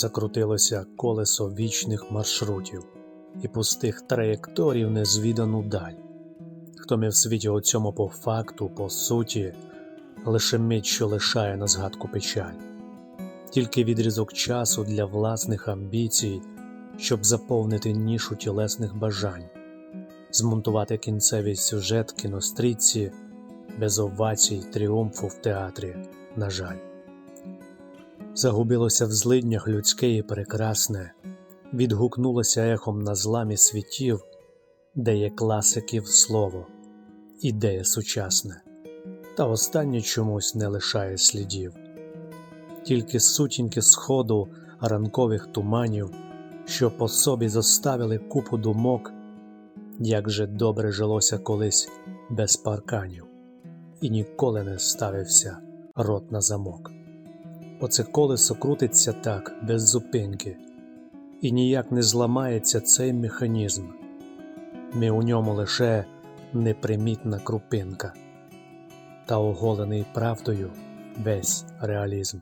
закрутилося колесо вічних маршрутів і пустих траєкторій незвідану даль. Хто ми в світі у цьому по факту, по суті, лише мить, що лишає на згадку печаль, тільки відрізок часу для власних амбіцій, щоб заповнити нішу тілесних бажань, змонтувати кінцевий сюжет кінострічці без овацій тріумфу в театрі, на жаль. Загубилося в злиднях людське і прекрасне, відгукнулося ехом на зламі світів, де є класиків слово, ідея сучасне, та останнє чомусь не лишає слідів. Тільки сутінки сходу ранкових туманів, що по собі заставили купу думок, як же добре жилося колись без парканів, і ніколи не ставився рот на замок. Оце колесо крутиться так, без зупинки, і ніяк не зламається цей механізм. Ми у ньому лише непримітна крупинка, та оголений правдою весь реалізм.